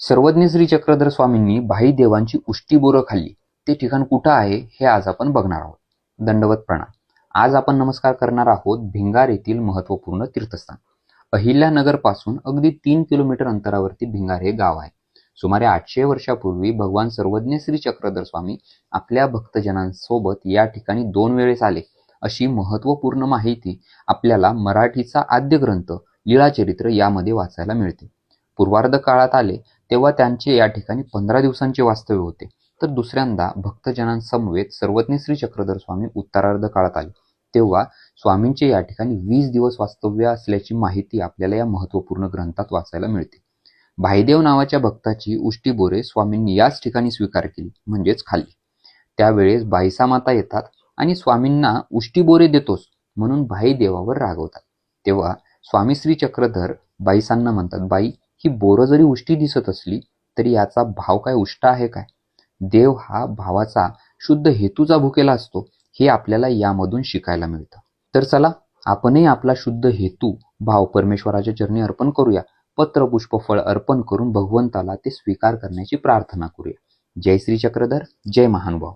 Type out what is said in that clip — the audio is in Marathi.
सर्वज्ञ श्री चक्रधर स्वामींनी भाई देवांची उष्टी बोरं खाल्ली. ते ठिकाण कुठं आहे हे आज आपण बघणार आहोत. दंडवत प्रणाम. आज आपण नमस्कार करणार आहोत भिंगार येथील महत्त्वपूर्ण तीर्थस्थान. अहिल्यानगरपासून अगदी तीन किलोमीटर अंतरावरती भिंगार हे गाव आहे. सुमारे आठशे वर्षापूर्वी भगवान सर्वज्ञ श्री चक्रधर स्वामी आपल्या भक्तजनांसोबत या ठिकाणी दोन वेळेस आले. अशी महत्त्वपूर्ण माहिती आपल्याला मराठीचा आद्य ग्रंथ लीळाचरित्र यामध्ये वाचायला मिळते. पूर्वार्ध काळात आले तेव्हा त्यांचे या ठिकाणी पंधरा दिवसांचे वास्तव्य होते. तर दुसऱ्यांदा भक्तजनांसमवेत सर्वज्ञ श्री चक्रधर स्वामी उत्तरार्ध काळात आले. तेव्हा स्वामींचे या ठिकाणी वीस दिवस वास्तव्य असल्याची माहिती आपल्याला या महत्त्वपूर्ण ग्रंथात वाचायला मिळते. भाईदेव नावाच्या भक्ताची उष्टी बोरे स्वामींनी याच ठिकाणी स्वीकार केली म्हणजेच खाली त्यावेळेस बाईसा माता येतात आणि स्वामींना उष्टी बोरे देतोस म्हणून भाई देवावर रागवतात. तेव्हा स्वामी श्री चक्रधर बाईसांना म्हणतात बाई ही बोरं जरी उष्टी दिसत असली तरी याचा भाव काय उष्ट आहे काय? देव हा भावाचा शुद्ध हेतूचा भुकेला असतो हे आपल्याला यामधून शिकायला मिळतं. तर चला आपणही आपला शुद्ध हेतू भाव परमेश्वराच्या चरणी अर्पण करूया. पत्र पुष्प फळ अर्पण करून भगवंताला ते स्वीकार करण्याची प्रार्थना करूया. जय श्री चक्रधर जय महानुभाव.